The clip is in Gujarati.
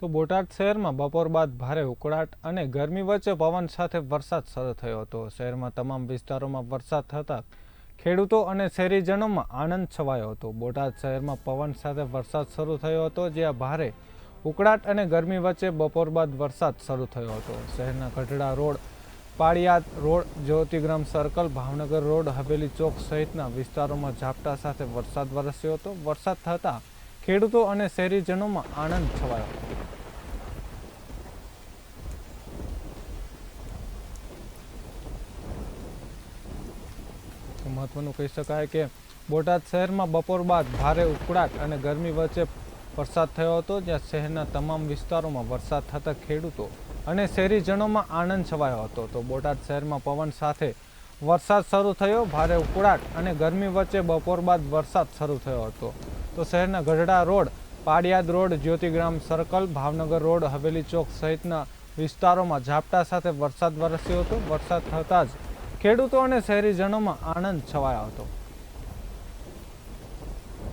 તો બોટાદ શહેરમાં બપોર બાદ ભારે ઉકળાટ અને ગરમી વચ્ચે પવન સાથે વરસાદ શરૂ થયો હતો. શહેરમાં તમામ વિસ્તારોમાં વરસાદ થતાં ખેડૂતો અને શહેરીજનોમાં આનંદ છવાયો હતો. બોટાદ શહેરમાં પવન સાથે વરસાદ શરૂ થયો હતો, જ્યાં ભારે ઉકળાટ અને ગરમી વચ્ચે બપોર બાદ વરસાદ શરૂ થયો હતો. શહેરના Gadhada road, Paliyad road, Jyotigram circle, Bhavnagar road, Haveli Chowk સહિતના વિસ્તારોમાં ઝાપટા સાથે વરસાદ વરસ્યો હતો. વરસાદ થતાં ખેડૂતો અને શહેરીજનોમાં આનંદ છવાયો હતો. મહત્વનું કહી શકાય કે બોટાદ શહેરમાં બપોર બાદ ભારે ઉકળાટ અને ગરમી વચ્ચે વરસાદ થયો હતો, જ્યાં શહેરના તમામ વિસ્તારોમાં વરસાદ થતાં ખેડૂતો અને શહેરીજનોમાં આનંદ છવાયો હતો. તો બોટાદ શહેરમાં પવન સાથે વરસાદ શરૂ થયો, ભારે ઉકળાટ અને ગરમી વચ્ચે બપોર બાદ વરસાદ શરૂ થયો હતો. તો શહેરના Gadhada road, Paliyad road, Jyotigram circle, Bhavnagar road, Haveli Chowk સહિતના વિસ્તારોમાં ઝાપટા સાથે વરસાદ વરસ્યો હતો. વરસાદ થતાં જ ખેડૂતો અને શહેરીજનોમાં આનંદ છવાયો હતો.